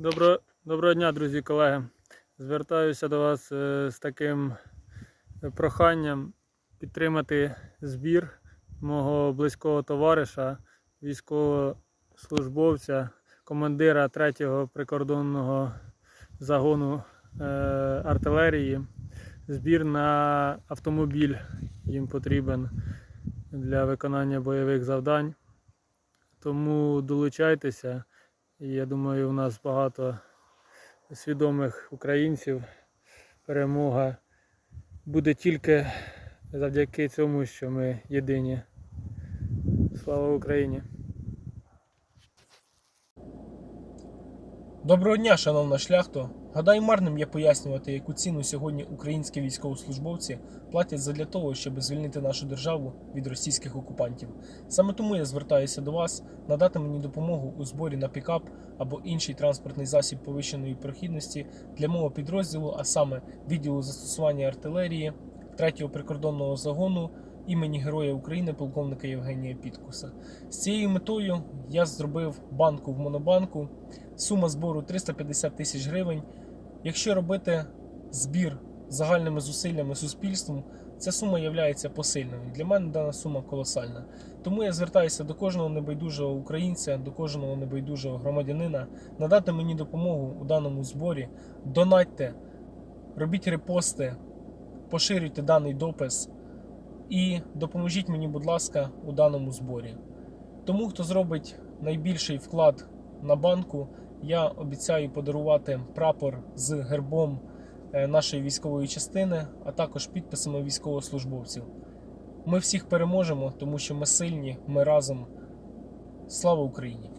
Добро, доброго дня, друзі, колеги. Звертаюся до вас е, з таким проханням підтримати збір мого близького товариша, військовослужбовця, командира 3-го прикордонного загону е, артилерії. Збір на автомобіль їм потрібен для виконання бойових завдань. Тому долучайтеся. І я думаю, у нас багато свідомих українців. Перемога буде тільки завдяки цьому, що ми єдині. Слава Україні! Доброго дня, шановна шляхто. Гадаю, марним є пояснювати, яку ціну сьогодні українські військовослужбовці платять задля того, щоб звільнити нашу державу від російських окупантів. Саме тому я звертаюся до вас надати мені допомогу у зборі на пікап або інший транспортний засіб повищеної прохідності для мого підрозділу, а саме відділу застосування артилерії 3-го прикордонного загону імені Героя України полковника Євгенія Підкуса. З цією метою я зробив банку в монобанку. Сума збору 350 тисяч гривень. Якщо робити збір загальними зусиллями суспільством, ця сума є посильною. Для мене дана сума колосальна. Тому я звертаюся до кожного небайдужого українця, до кожного небайдужого громадянина надати мені допомогу у даному зборі. Донатьте, робіть репости, поширюйте даний допис і допоможіть мені, будь ласка, у даному зборі. Тому, хто зробить найбільший вклад на банку, я обіцяю подарувати прапор з гербом е, нашої військової частини, а також підписами військовослужбовців. Ми всіх переможемо, тому що ми сильні, ми разом. Слава Україні!